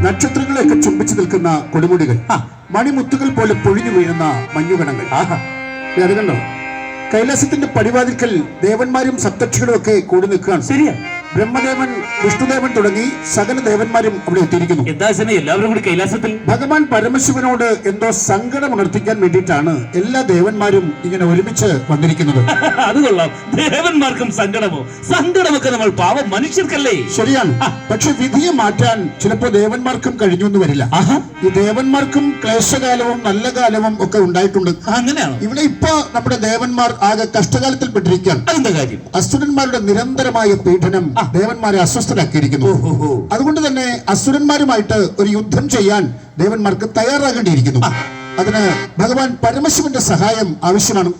നക്ഷത്രങ്ങളെയൊക്കെ ചുംബിച്ചു നിൽക്കുന്ന കൊടുമുടികൾ. മണിമുത്തുകൾ പോലെ പൊഴിഞ്ഞു വീഴുന്ന മഞ്ഞുകണങ്ങൾ. അത് കൈലാസത്തിന്റെ പടിവാതിൽക്കൽ ദേവന്മാരും സപ്തക്ഷികളും ഒക്കെ കൂടി നിൽക്കുകയാണ്. ശരിയാ. ബ്രഹ്മദേവൻ വിഷ്ണുദേവൻ തുടങ്ങി സകല ദേവന്മാരും അവിടെ എത്തിയിരിക്കുന്നു. എല്ലാവരും കൂടി കൈലാസത്തിൽ? ഭഗവാൻ പരമശിവനോട് എന്തോ സങ്കടം ഉണർത്തിക്കാൻ വേണ്ടിയിട്ടാണ് എല്ലാ ദേവന്മാരും ഇങ്ങനെ ഒരുമിച്ച് വന്നിരിക്കുന്നത്. അത് കൊള്ളാം. ദേവന്മാർക്കും സങ്കടമോ? സങ്കടമൊക്കെ നമ്മൾ പാവം മനുഷ്യർക്കല്ലേ? ശരിയാണ്. പക്ഷെ വിധിയെ മാറ്റാൻ ചിലപ്പോ ദേവന്മാർക്കും കഴിഞ്ഞു എന്ന് വരില്ല. ഈ ദേവന്മാർക്കും ക്ലേശകാലവും നല്ല കാലവും ഒക്കെ ഉണ്ടായിട്ടുണ്ട്. അങ്ങനെയാണ്? ഇവിടെ ഇപ്പൊ നമ്മുടെ ദേവന്മാർ ആകെ കഷ്ടകാലത്തിൽ പെട്ടിരിക്കുകയാണ്. അസുരന്മാരുടെ നിരന്തരമായ പീഡനം ദേവന്മാരെ അസ്വസ്ഥരാക്കിയിരിക്കുന്നു. അതുകൊണ്ട് തന്നെ അസുരന്മാരുമായിട്ട് ഒരു യുദ്ധം ചെയ്യാൻ ദേവന്മാർക്ക് തയ്യാറാകേണ്ടിയിരിക്കുന്നു. അതിന് ഭഗവാൻ പരമശിവന്റെ സഹായം ആവശ്യമാണ്.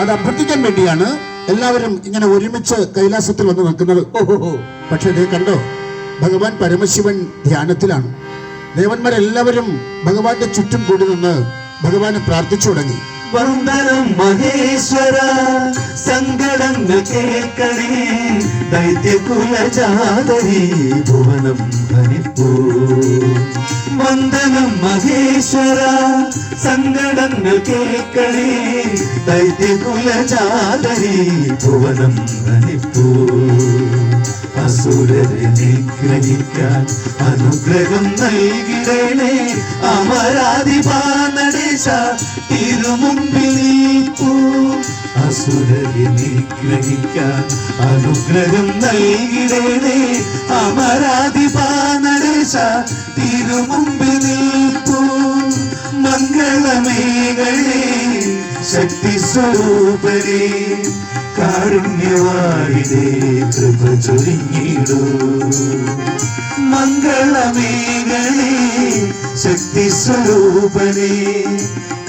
അത് അഭ്യർത്ഥിക്കാൻ വേണ്ടിയാണ് എല്ലാവരും ഇങ്ങനെ ഒരുമിച്ച് കൈലാസത്തിൽ വന്ന് നിൽക്കുന്നത്. പക്ഷെ ഇതേ കണ്ടോ ഭഗവാൻ പരമശിവൻ ധ്യാനത്തിലാണ്. ദേവന്മാരെല്ലാവരും ഭഗവാന്റെ ചുറ്റും കൂടി നിന്ന് ഭഗവാനെ പ്രാർത്ഥിച്ചു തുടങ്ങി. വന്ദനം മഹേശ്വര സങ്കടങ്ങൾ കേൾക്കണേ. ദൈത്യകുലജാതരി ഭുവനം ഭരിപ്പൂ. വന്ദനം മഹേശ്വര സങ്കടങ്ങൾ കേൾക്കണേ. ദൈത്യകുലജാതരി ഭുവനം ഭരിപ്പൂ. അസുരരെ നിഗ്രഹിക്കാൻ അനുഗ്രഹം നൽകിടണേ. അമരാധിപാനടേശ തിരുമുമ്പിൽ നീപ്പൂ അസുരരെ നിഗ്രഹിക്കാൻ അനുഗ്രഹം നൽകിടണേ. അമരാധിപാനടേശ തിരുമുമ്പിൽ നീപ്പൂ മംഗളമേകളെ ശക്തി സ്വരൂപരേ കാരുണ്യവാരിതേ കൃപ ചൊരിഞ്ഞിടൂ. മംഗളമേകളെ ശക്തി സ്വരൂപനേ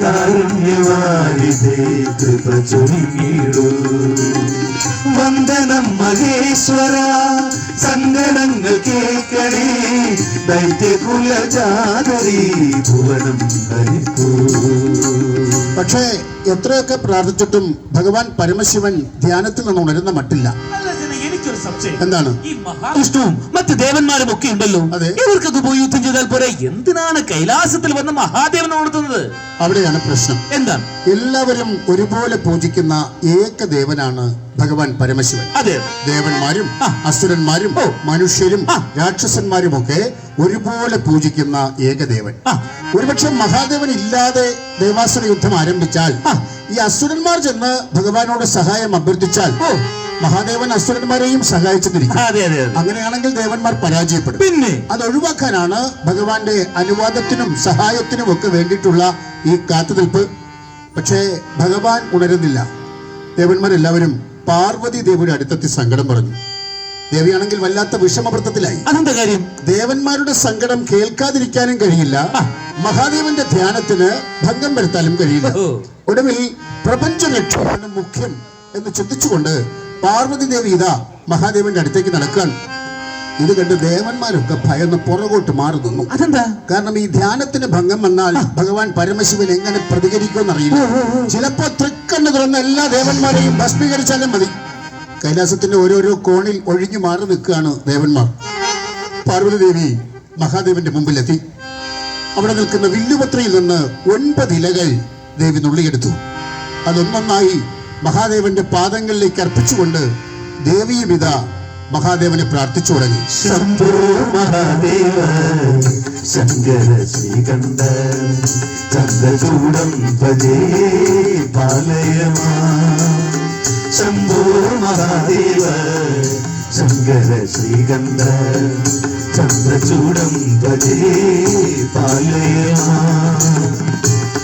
കാരുണ്യവാരിതേ കൃപ ചൊരിഞ്ഞിടൂ. വന്ദനം മഹേശ്വര സങ്കടങ്ങൾ കേൾക്കണേ ദൈത്യകുലജാതരി ഭുവനം ഭരിക്കൂ. പക്ഷേ എത്രയൊക്കെ പ്രാർത്ഥിച്ചിട്ടും ഭഗവാൻ പരമശിവൻ ധ്യാനത്തിൽ നിന്ന് ഉണരുന്ന മട്ടില്ല. സംശയം എന്താണ്? ഈ മഹാവിഷ്ണുവും മറ്റ് ദേവന്മാരും ഒക്കെ ഉണ്ടല്ലോ. അതെ. ഇവർക്കൊക്കെ പോയി യുദ്ധം ചെയ്താൽ പോരെ? എന്തിനാണ് കൈലാസത്തിൽ വന്ന് മഹാദേവൻ ഉണർത്തുന്നത്? അവിടെയാണ് പ്രശ്നം. എന്താണ്? എല്ലാവരും ഒരുപോലെ പൂജിക്കുന്ന ഏക ദേവനാണ് ഭഗവാൻ പരമശിവൻ. അതെ. ദേവന്മാരും അസുരന്മാരും മനുഷ്യരും രാക്ഷസന്മാരും ഒക്കെ ഒരുപോലെ പൂജിക്കുന്ന ഏകദേവൻ. ഒരുപക്ഷെ മഹാദേവൻ ഇല്ലാതെ ദേവാസുര യുദ്ധം ആരംഭിച്ചാൽ ഈ അസുരന്മാർ ചെന്ന് ഭഗവാനോട് സഹായം അഭ്യർത്ഥിച്ചാൽ ഓ. മഹാദേവൻ അസുരന്മാരെയും സഹായിച്ചെന്നിരിക്കും അതെ അതെ അങ്ങനെയാണെങ്കിൽ ദേവന്മാർ പരാജയപ്പെടും. പിന്നെ? അത് ഒഴിവാക്കാനാണ് ഭഗവാന്റെ അനുവാദത്തിനും സഹായത്തിനും ഒക്കെ വേണ്ടിയിട്ടുള്ള ഈ കാത്തുനിൽപ്പ്. പക്ഷേ ഭഗവാൻ ഉണരുന്നില്ല. ദേവന്മാരെല്ലാവരും പാർവതി ദേവിയുടെ അടുത്തെത്തി സങ്കടം പറഞ്ഞു. ദേവിയാണെങ്കിൽ വല്ലാത്ത വിഷമവൃത്തത്തിലായി. അതെന്താ കാര്യം? ദേവന്മാരുടെ സങ്കടം കേൾക്കാതിരിക്കാനും കഴിയില്ല. മഹാദേവന്റെ ധ്യാനത്തിന് ഭംഗം വരുത്താനും കഴിയില്ല. ഒടുവിൽ പ്രപഞ്ച രക്ഷയാണ് മുഖ്യം എന്ന് ചിന്തിച്ചുകൊണ്ട് പാർവതി ദേവി ഇതാ മഹാദേവന്റെ അടുത്തേക്ക് നടക്കുകയാണ് ഇത് കണ്ട് ദേവന്മാരൊക്കെ ഭയന്ന് പുറകോട്ട് മാറി നിന്നു. അതെന്താ? കാരണം ഈ ധ്യാനത്തിന് ഭംഗം വന്നാൽ ഭഗവാൻ പരമശിവൻ എങ്ങനെ പ്രതികരിക്കുമെന്ന് അറിയില്ല ചിലപ്പോ തൃക്കണ്ണ് തുറന്ന എല്ലാ ദേവന്മാരെയും ഭസ്മീകരിച്ചാലും മതി. കൈലാസത്തിന്റെ ഓരോരോ കോണിൽ ഒഴിഞ്ഞു മാറി നിൽക്കുകയാണ് ദേവന്മാർ. പാർവതി ദേവി മഹാദേവന്റെ മുമ്പിലെത്തി. അവിടെ നിൽക്കുന്ന വില്ലുപത്രിയിൽ നിന്ന് ഒൻപത് ഇലകൾ ദേവി നുള്ളിയെടുത്തു. അതൊന്നൊന്നായി മഹാദേവന്റെ പാദങ്ങളിലേക്ക് അർപ്പിച്ചുകൊണ്ട് ദേവിയും മഹാദേവനെ പ്രാർത്ഥിച്ചു തുടങ്ങി. മഹാദേവ ശങ്കര ശ്രീകണ്ഠ ചന്ദ്രചൂടം ഭജേ പാലയമാ ശംഭോ മഹാദേവ ശങ്കര ശ്രീകണ്ഠ ചന്ദ്രചൂടം ഭജേ പാലയമാ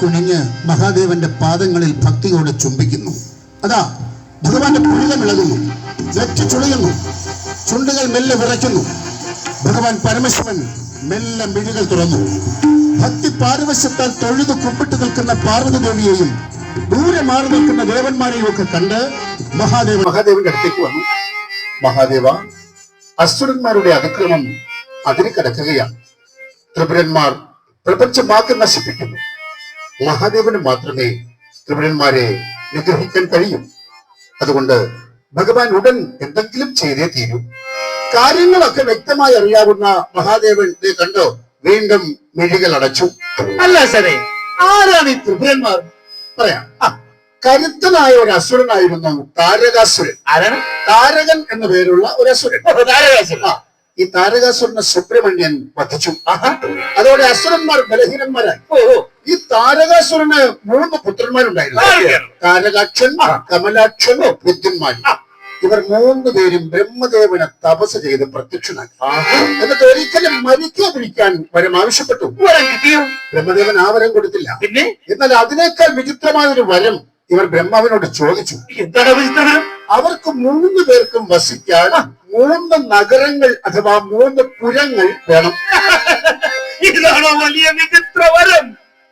കുനിഞ്ഞ് മഹാദേവന്റെ പാദങ്ങളിൽ ഭക്തിയോടെ ചുംബിക്കുന്നു. അതാ ഭഗവാന്റെ പുഴിതം ഇളകുന്നു വെറ്റി ചുളിയുന്നു. ചുണ്ടുകൾ മെല്ലെ വിറയ്ക്കുന്നു. ഭഗവാൻ പരമശിവൻ മെല്ലെ മിഴികൾ തുറന്നു. ഭക്തി പാരവശ്യത്താൽ തൊഴുതു കുമ്പിട്ട് നിൽക്കുന്ന പാർവതി ദേവിയെയും ദൂരെ മാറി നിൽക്കുന്ന ദേവന്മാരെയും ഒക്കെ കണ്ട് മഹാദേവൻ മഹാദേവന്റെ അടുത്തേക്ക് വന്നു. മഹാദേവ അസുരന്മാരുടെ അതിക്രമം അതിന് കിടക്കുകയാണ്. ത്രിപുരന്മാർ പ്രപഞ്ചമാക്കി നശിപ്പിക്കുന്നു. മഹാദേവന് മാത്രമേ ത്രിപുരന്മാരെ നിഗ്രഹിക്കാൻ കഴിയൂ. അതുകൊണ്ട് ഭഗവാൻ ഉടൻ എന്തെങ്കിലും ചെയ്തേ തീരൂ. കാര്യങ്ങളൊക്കെ വ്യക്തമായി അറിയാവുന്ന മഹാദേവൻ കണ്ടോ വീണ്ടും മിഴികൾ അടച്ചു. അല്ല സരേ ആരാണ് ഈ ത്രിപുരന്മാർ? പറയാം. ആ, കരുത്തനായ ഒരു അസുരനായിരുന്നു താരകാസുരൻ. ആരാണ്? താരകൻ എന്ന പേരുള്ള ഒരു അസുരൻ. താരകാസുരൻ. ആ, ഈ താരകാസുരനെ സുബ്രഹ്മണ്യൻ വധിച്ചു. അതോടെ അസുരന്മാർ ബലഹീനന്മാരായി. ഓ. ഈ താരകാസുരന് മൂന്ന് പുത്രന്മാരുണ്ടായിരുന്നു? താരകാക്ഷൻ കമലാക്ഷൻ ബുദ്ധിന്മാര് ഇവർ മൂന്ന് പേരും ബ്രഹ്മദേവനെ തപസ് ചെയ്ത് പ്രത്യക്ഷനാക്കി. എന്നിട്ട് ഒരിക്കലും മരിക്കാതിരിക്കാൻ വരം ആവശ്യപ്പെട്ടു. ബ്രഹ്മദേവൻ ആ വരം കൊടുത്തില്ല. പിന്നെ? എന്നാൽ അതിനേക്കാൾ വിചിത്രമായ ഒരു വരം ഇവർ ബ്രഹ്മാവിനോട് ചോദിച്ചു. അവർക്ക് മൂന്ന് പേർക്കും വസിക്കാൻ മൂന്ന് നഗരങ്ങൾ അഥവാ മൂന്ന് പുരങ്ങൾ വേണം. ഇതാണോ വലിയ വിചിത്ര വരം?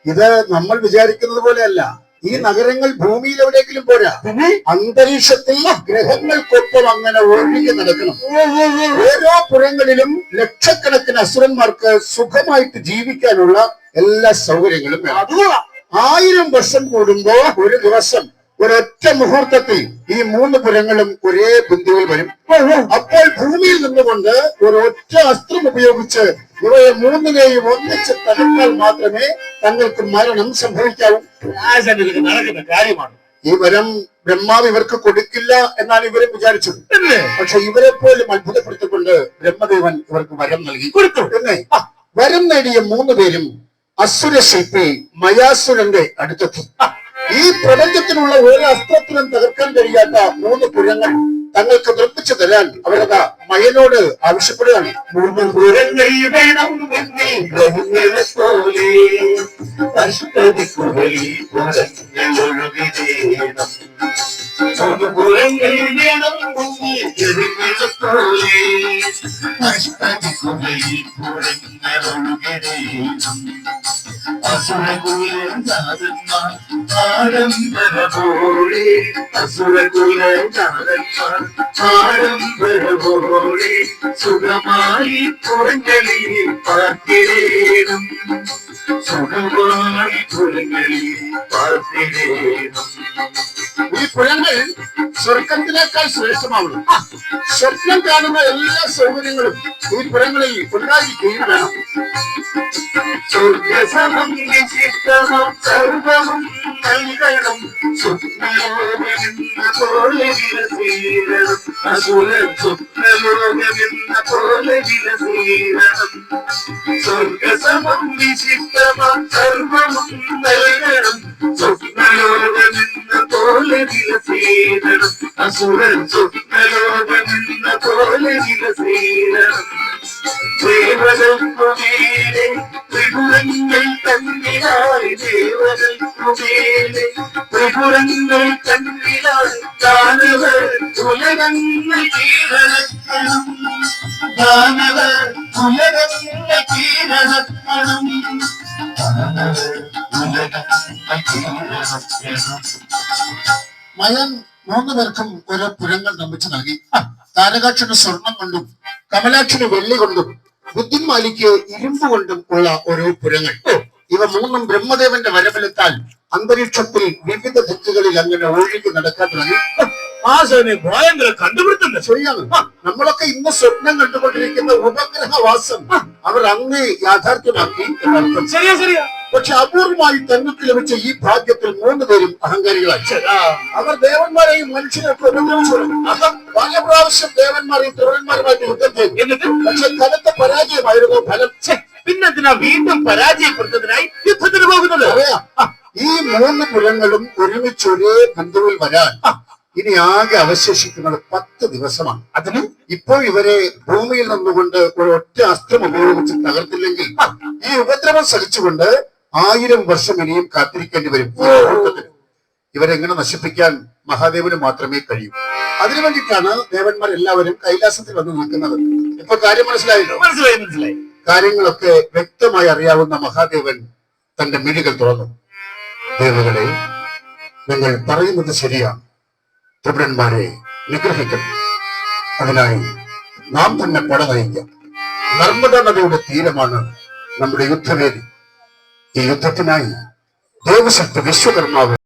ഇത് നമ്മൾ വിചാരിക്കുന്നത് പോലെയല്ല. ഈ നഗരങ്ങൾ ഭൂമിയിൽ എവിടെയെങ്കിലും പോരാ അന്തരീക്ഷത്തിൽ ഗ്രഹങ്ങൾക്കൊപ്പം അങ്ങനെ ഒഴുകി നടക്കണം. ഓരോ പുരങ്ങളിലും ലക്ഷക്കണക്കിന് അസുരന്മാർക്ക് സുഖമായിട്ട് ജീവിക്കാനുള്ള എല്ലാ സൗകര്യങ്ങളും വേണം. ആയിരം വർഷം കൂടുമ്പോ ഒരു ദിവസം ഒരൊറ്റ മുഹൂർത്തത്തിൽ ഈ മൂന്ന് പുരങ്ങളും ഒരേ ബിന്ദുവിൽ വരും. അപ്പോൾ ഭൂമിയിൽ നിന്നുകൊണ്ട് ഒരൊറ്റ അസ്ത്രം ഉപയോഗിച്ച് ഇവയെ മൂന്നിനെയും ഒന്നിച്ച് തകർത്താൽ മാത്രമേ തങ്ങൾക്ക് മരണം സംഭവിക്കാവൂ. നടക്കുന്ന കാര്യമാണ്. ഈ വരം ബ്രഹ്മാവ് ഇവർക്ക് കൊടുക്കില്ല എന്നാണ് ഇവരെ വിചാരിച്ചത്. പക്ഷെ ഇവരെ പോലും അത്ഭുതപ്പെടുത്തിക്കൊണ്ട് ബ്രഹ്മദേവൻ ഇവർക്ക് വരം നൽകി. കൊടുത്തു. എന്നെ വരം നേടിയ മൂന്ന് പേരും അസുര ശില്പി മയാസുരന്റെ അടുത്തെത്തി. ഈ പ്രപഞ്ചത്തിനുള്ള ഒരു അസ്ത്രത്തിനും തകർക്കാൻ കഴിയാത്ത മൂന്ന് പുരങ്ങൾ തങ്ങൾക്ക് നിർമ്മിച്ചു തരാൻ അവരത് മയനോട് ആവശ്യപ്പെടുകയാണ്. മൂന്ന് പുരങ്ങൾ വേണം. அசுரகுலநாதன்மார் ஆடம்பர போலே அசுரகுலநாதன்மார் ஆடம்பர போலே சுகமாயி புறங்களில் பார்க்கிறேனும். சுகமாயி புறங்களில் பார்க்கிறேனும். ഈ പുഴങ്ങൾ സ്വർഗത്തിനേക്കാൾ ശ്രേഷ്ഠമാവുള്ളൂ സ്വപ്നം കാണുന്ന എല്ലാ സൗകര്യങ്ങളും ഈ പുഴങ്ങളിൽ ഉണ്ടായിരിക്കുകയും വേണം. സ്വർഗസമം വിശിഷ്ടമം സർവവും നൽകണം സ്വപ്നലോകമെന്ന പോലെ പോലെ പോലെ വിലസീരണം അസുരൻ സ്വപ്നലോകമെന്ന പോലെ വിലസീരണം ദേവതൽക്കുമേലെ ത്രിപുരങ്ങൾ തന്നിലായി ദേവതൽക്കുമേലെ ത്രിപുരങ്ങൾ തന്നിലായി ദാനവർ ഉലകങ്ങൾ കീഴടക്കണം ദാനവർ ഉലകങ്ങൾ കീഴടക്കണം കീഴടക്കണം മയൻ മൂന്ന് പേർക്കും ഓരോ പുരങ്ങൾ നിർമ്മിച്ചു നൽകി. ആ, താരകാക്ഷന് സ്വർണം കൊണ്ടും കമലാക്ഷന് വെള്ളി കൊണ്ടും ബുദ്ധിമാലിക്ക് ഇരുമ്പ് കൊണ്ടും ഉള്ള ഓരോ പുരങ്ങൾ. ഇവ മൂന്നും ബ്രഹ്മദേവന്റെ വരവലത്താൽ അന്തരീക്ഷത്തിൽ വിവിധ ദിക്കുകളിൽ അങ്ങനെ ഒഴുകി നടക്കാൻ തുടങ്ങി. ആശാനെ ഭയങ്കര കണ്ടുപിടുത്തം ശരിയാണ്. നമ്മളൊക്കെ ഇന്ന് സ്വപ്നം കണ്ടുകൊണ്ടിരിക്കുന്ന ഉപഗ്രഹവാസം. അവർ അങ്ങ് യാഥാർത്ഥ്യമാക്കി. ശരിയാ ശരിയാ. പക്ഷെ അപൂർവമായി തങ്ങൾക്ക് ലഭിച്ച ഈ ഭാഗ്യത്തിൽ മൂന്ന് പേരും അഹങ്കാരികളായി. അവർ ദേവന്മാരെയും മനുഷ്യരെയൊക്കെ പല പ്രാവശ്യം ദേവന്മാരെയും തുറന്മാരുമായിട്ട് യുദ്ധം ചെയ്തു. എന്നിട്ട്? പക്ഷെ കനത്ത പരാജയമായിരുന്നു ഫലം. പിന്നെന്തിനാ വീണ്ടും പരാജയപ്പെടുന്നതിനായി യുദ്ധത്തിന് പോകുന്നത്? ഈ മൂന്ന് കുലങ്ങളും ഒരുമിച്ച് ഒരേ ബന്ധുവിൽ വരാൻ ഇനി ആകെ അവശേഷിക്കുന്നത് പത്ത് ദിവസമാണ്. അതിന്? ഇപ്പോ ഇവരെ ഭൂമിയിൽ നിന്നുകൊണ്ട് ഒരു ഒറ്റ അസ്ത്രം ഉപയോഗിച്ച് തകർത്തില്ലെങ്കിൽ ഈ ഉപദ്രവം സഹിച്ചുകൊണ്ട് ആയിരം വർഷം ഇനിയും കാത്തിരിക്കേണ്ടി വരും ഈ മുഹൂർത്തത്തിന് ഇവരെങ്ങനെ നശിപ്പിക്കാൻ മഹാദേവന് മാത്രമേ കഴിയൂ. അതിനു വേണ്ടിയിട്ടാണ് ദേവന്മാർ എല്ലാവരും കൈലാസത്തിൽ വന്ന് നിൽക്കുന്നത്. ഇപ്പൊ കാര്യം മനസ്സിലായല്ലോ? മനസ്സിലായി മനസ്സിലായി. കാര്യങ്ങളൊക്കെ വ്യക്തമായി അറിയാവുന്ന മഹാദേവൻ തന്റെ മിഴികൾ തുറന്നു. ദേവകളെ നിങ്ങൾ പറയുന്നത് ശരിയാണ്. ത്രിപുരന്മാരെ നിഗ്രഹിക്കണം അതിനായി നാം തന്നെ പട നയിക്കാം. നർമ്മദ നദിയുടെ തീരമാണ് നമ്മുടെ യുദ്ധവേദി. ഈ യുദ്ധത്തിനായി ദേവശക്തി വിശ്വകർമാവ്